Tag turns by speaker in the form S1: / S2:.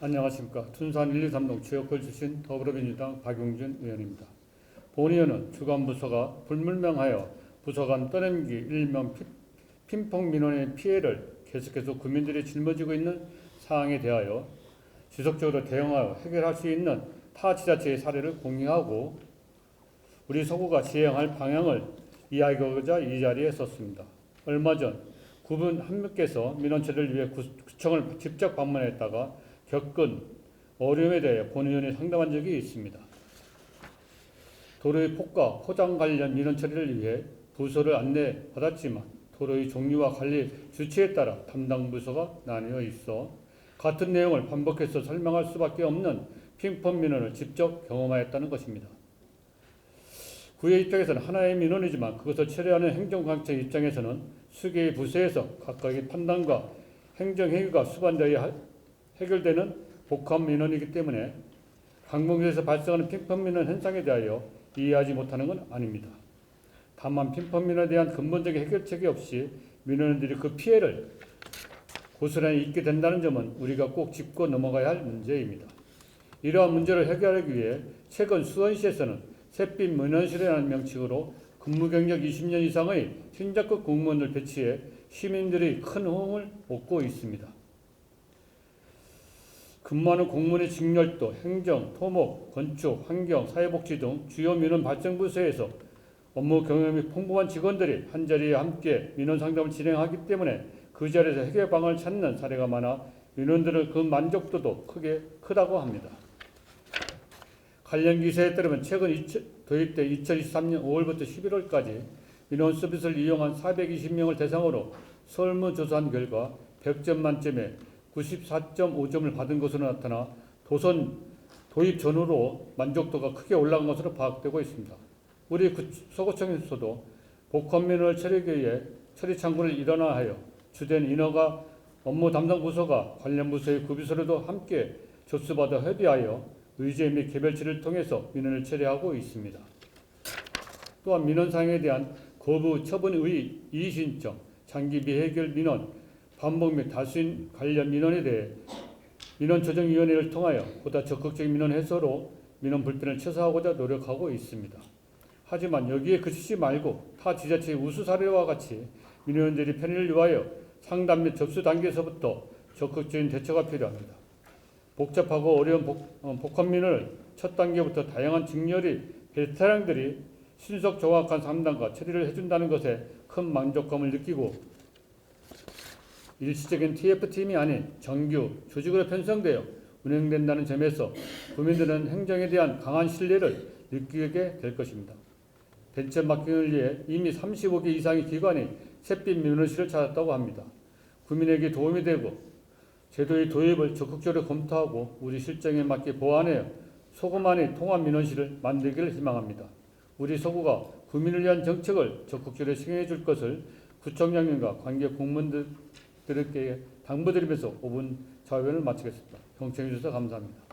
S1: 안녕하십니까. 둔산 1, 2, 3동 지역구 출신 더불어민주당 박용준 의원입니다. 본의원은 주간 부서가 불문명하여 부서 간 떠넘기 일명 피- 핀퐁 민원의 피해를 계속해서 국민들이 짊어지고 있는 사항에 대하여 지속적으로 대응하여 해결할 수 있는 타 지자체의 사례를 공유하고 우리 서구가 시행할 방향을 이야기하고자 이 자리에 섰습니다. 얼마 전 구분 한 분께서 민원 처리를 위해 구- 구청을 직접 방문했다가 겪은 어려움에 대해 본의원이 상담한 적이 있습니다. 도로의 폭과 포장 관련 민원 처리를 위해 부서를 안내 받았지만 도로의 종류와 관리 주체에 따라 담당 부서가 나뉘어 있어 같은 내용을 반복해서 설명할 수밖에 없는 핑퐁 민원을 직접 경험하였다는 것입니다. 구의 입장에서는 하나의 민원이지만 그것을 처리하는 행정관청 입장에서는 수개의 부서에서 각각의 판단과 행정행위가 수반되어야 할- 해결되는 복합 민원이기 때문에 항공에서 발생하는 핑퐁 민원 현상에 대하여 이해하지 못하는 건 아닙니다. 다만 핑퐁 민원에 대한 근본적인 해결책이 없이 민원인들이 그 피해를 고스란히 입게 된다는 점은 우리가 꼭 짚고 넘어가야 할 문제입니다. 이러한 문제를 해결하기 위해 최근 수원시에서는 샛빛 민원실이라는 명칭으로 근무 경력 20년 이상의 현장급 공무원을 배치해 시민들이 큰 호응을 얻고 있습니다. 근무하는 공무원의 직렬도, 행정, 토목, 건축, 환경, 사회복지 등 주요 민원 발생 부서에서 업무 경험이 풍부한 직원들이 한 자리에 함께 민원 상담을 진행하기 때문에 그 자리에서 해결 방안을 찾는 사례가 많아 민원들의 그 만족도도 크게 크다고 합니다. 관련 기사에 따르면 최근 도입된 2023년 5월부터 11월까지 민원 서비스를 이용한 420명을 대상으로 설문조사한 결과 100점 만점에 94.5점을 받은 것으로 나타나 도선 도입 전후로 만족도가 크게 올라간 것으로 파악되고 있습니다. 우리 구- 서구청에서도 복합 민원을 처리하기 위해 처리 창구를 일원화하여 주된 인허가 업무 담당 부서가 관련 부서의 구비서로도 함께 접수받아 협의하여 의제 및 개별치를 통해서 민원을 처리하고 있습니다. 또한 민원사항에 대한 거부 처분의 이의신청, 장기 미해결 민원, 반복 및 다수인 관련 민원에 대해 민원조정위원회를 통하여 보다 적극적인 민원 해소로 민원 불편을 최소화하고자 노력하고 있습니다. 하지만 여기에 그치지 말고 타 지자체의 우수 사례와 같이 민원인들이 편의를 위하여 상담 및 접수 단계에서부터 적극적인 대처가 필요합니다. 복잡하고 어려운 복, 어, 복합 민원을 첫 단계부터 다양한 직렬이 베테랑들이 신속 정확한 상담과 처리를 해준다는 것에 큰 만족감을 느끼고 일시적인 TF팀이 아닌 정규 조직으로 편성되어 운영된다는 점에서 국민들은 행정에 대한 강한 신뢰를 느끼게 될 것입니다. 벤처 마케팅을 위해 이미 35개 이상의 기관이 샛빛 민원실을 찾았다고 합니다. 국민에게 도움이 되고 제도의 도입을 적극적으로 검토하고 우리 실정에 맞게 보완하여 소그만의 통합 민원실을 만들기를 희망합니다. 우리 서구가 국민을 위한 정책을 적극적으로 시행해 줄 것을 구청장님과 관계 공무원들 께 당부드리면서 5분 자회를 마치겠습니다. 경청해 주셔서 감사합니다.